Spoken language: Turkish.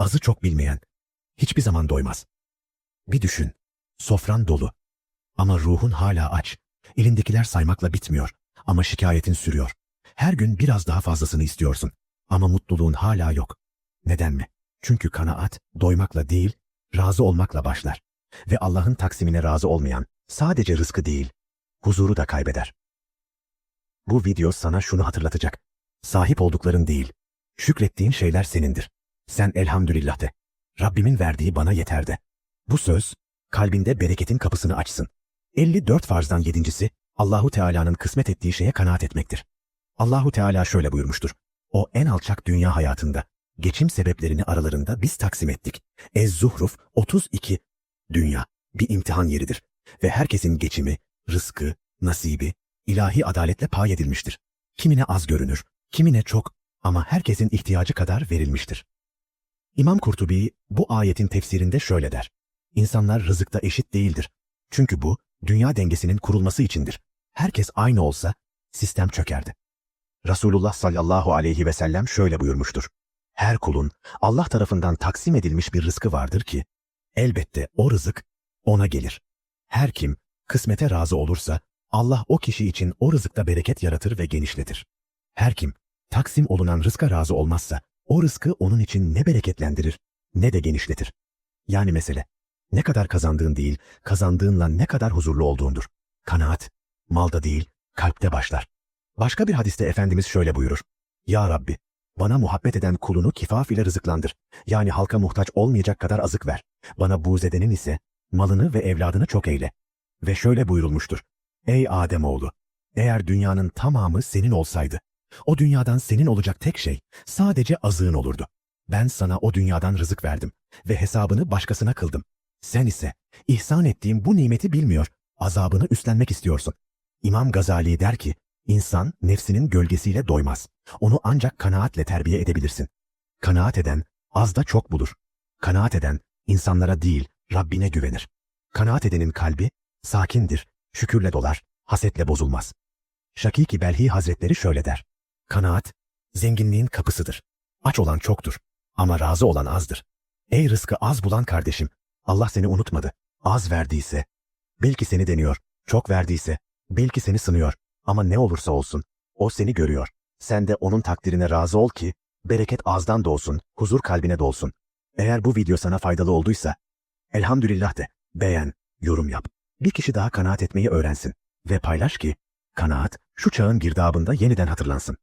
azı çok bilmeyen, hiçbir zaman doymaz. Bir düşün, sofran dolu. Ama ruhun hala aç. Elindekiler saymakla bitmiyor. Ama şikayetin sürüyor. Her gün biraz daha fazlasını istiyorsun. Ama mutluluğun hala yok. Neden mi? Çünkü kanaat, doymakla değil, razı olmakla başlar. Ve Allah'ın taksimine razı olmayan, sadece rızkı değil, huzuru da kaybeder. Bu video sana şunu hatırlatacak. Sahip oldukların değil, şükrettiğin şeyler senindir. Sen elhamdülillah de. Rabbimin verdiği bana yeter de. Bu söz, kalbinde bereketin kapısını açsın. 54 farzdan yedincisi, Allahu Teala'nın kısmet ettiği şeye kanaat etmektir. Allahu Teala şöyle buyurmuştur. O en alçak dünya hayatında, geçim sebeplerini aralarında biz taksim ettik. Ez-Zuhruf 32. Dünya, bir imtihan yeridir. Ve herkesin geçimi, rızkı, nasibi, ilahi adaletle pay edilmiştir. Kimine az görünür, kimine çok ama herkesin ihtiyacı kadar verilmiştir. İmam Kurtubi bu ayetin tefsirinde şöyle der. İnsanlar rızıkta eşit değildir. Çünkü bu, dünya dengesinin kurulması içindir. Herkes aynı olsa, sistem çökerdi. Resulullah sallallahu aleyhi ve sellem şöyle buyurmuştur. Her kulun Allah tarafından taksim edilmiş bir rızkı vardır ki, elbette o rızık ona gelir. Her kim kısmete razı olursa, Allah o kişi için o rızıkta bereket yaratır ve genişletir. Her kim taksim olunan rızka razı olmazsa, o rızkı onun için ne bereketlendirir ne de genişletir. Yani mesele, ne kadar kazandığın değil, kazandığınla ne kadar huzurlu olduğundur. Kanaat, malda değil, kalpte başlar. Başka bir hadiste Efendimiz şöyle buyurur. Ya Rabbi, bana muhabbet eden kulunu kifaf ile rızıklandır. Yani halka muhtaç olmayacak kadar azık ver. Bana buğz edenin ise malını ve evladını çok eyle. Ve şöyle buyurulmuştur. Ey Ademoğlu, eğer dünyanın tamamı senin olsaydı, o dünyadan senin olacak tek şey sadece azığın olurdu. Ben sana o dünyadan rızık verdim ve hesabını başkasına kıldım. Sen ise ihsan ettiğim bu nimeti bilmiyor, azabını üstlenmek istiyorsun. İmam Gazali der ki, insan nefsinin gölgesiyle doymaz. Onu ancak kanaatle terbiye edebilirsin. Kanaat eden az da çok bulur. Kanaat eden insanlara değil Rabbine güvenir. Kanaat edenin kalbi sakindir, şükürle dolar, hasetle bozulmaz. Şakiki Belhi Hazretleri şöyle der. Kanaat, zenginliğin kapısıdır. Aç olan çoktur ama razı olan azdır. Ey rızkı az bulan kardeşim, Allah seni unutmadı. Az verdiyse, belki seni deniyor. Çok verdiyse, belki seni sınıyor. Ama ne olursa olsun, o seni görüyor. Sen de onun takdirine razı ol ki, bereket azdan doğsun, huzur kalbine dolsun. Eğer bu video sana faydalı olduysa, elhamdülillah de, beğen, yorum yap. Bir kişi daha kanaat etmeyi öğrensin ve paylaş ki, kanaat şu çağın girdabında yeniden hatırlansın.